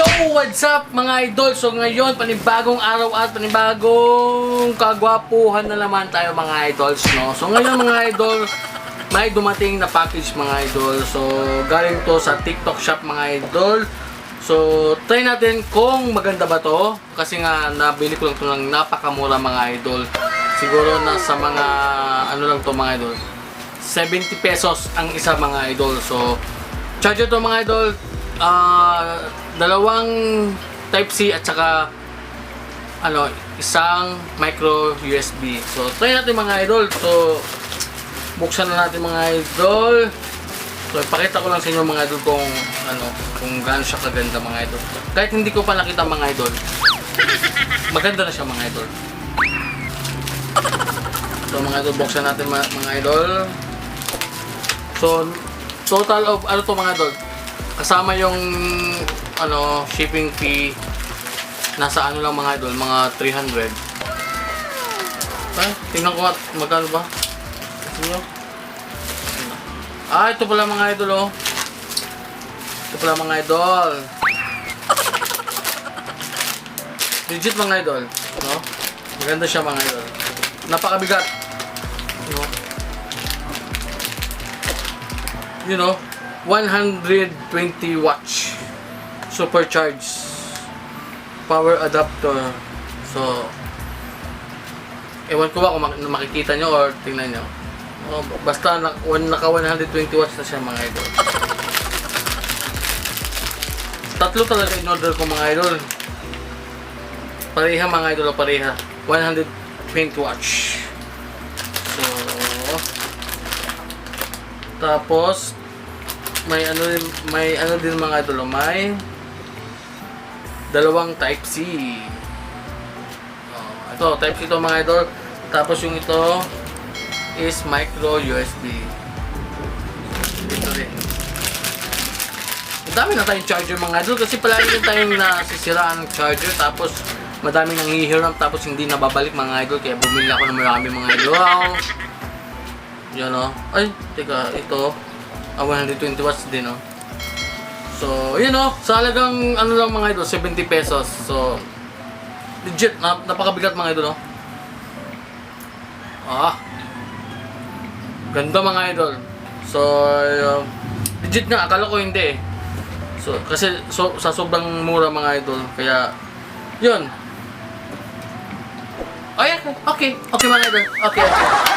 Yo! What's up mga idol? So ngayon, panibagong araw at panibagong kagwapuhan na naman tayo mga idols, no? So ngayon mga idol, may dumating na package mga idol. So galing to sa TikTok shop mga idol. So try natin kung maganda ba to. Kasi nga nabili ko lang to ng napakamura mga idol. Siguro nasa mga ano lang to mga idol. 70 pesos ang isa mga idol. So charger to mga idol. Ah, dalawang type C at saka ano, isang micro USB. So, try natin mga idol. So, buksan na natin mga idol. So, ipakita ko lang sa inyo mga idol kung ano, kung gaano siya kaganda mga idol. Kahit hindi ko pa nakita mga idol. Maganda na siya mga idol. So, mga idol, buksan natin mga, mga idol. So, total of ano to mga idol? Kasama yung ano, shipping fee nasa ano lang mga idol, mga 300. Ay, tingnan ko nga magkano ba? Tingnan. Ah, ito pala mga idol oh. Ito pala mga idol. Legit mga idol, no? Maganda siya mga idol. Napakabigat. No? You know, 120 watts supercharged power adapter. So, ewan ko ba kung mak- makikita nyo or tingnan nyo. Oh, basta naka 120 watts na siya mga idol. Tatlo talaga in order ko mga idol. Pareha mga idol, pareha. 120 watts. So, tapos, may ano may ano din mga idol, may dalawang type C. Oh, ito, type C ito mga idol. Tapos yung ito is micro USB. Dito rin. Ang dami na tayong charger mga idol kasi palagi din tayong nasisiraan ng charger tapos madami nang hihiram tapos hindi nababalik mga idol kaya bumili ako ng marami mga idol. Yan o. Ay, teka, ito. Ah, 120 watts din o. So, yun o. Sa halagang ano lang mga idol, 70 pesos. So, legit, nap napakabigat mga idol o. Ah. Ganda mga idol. So, uh, legit nga, akala ko hindi eh. So, kasi so, sa sobrang mura mga idol, kaya, yun. Ay, okay, okay mga idol. Okay, okay.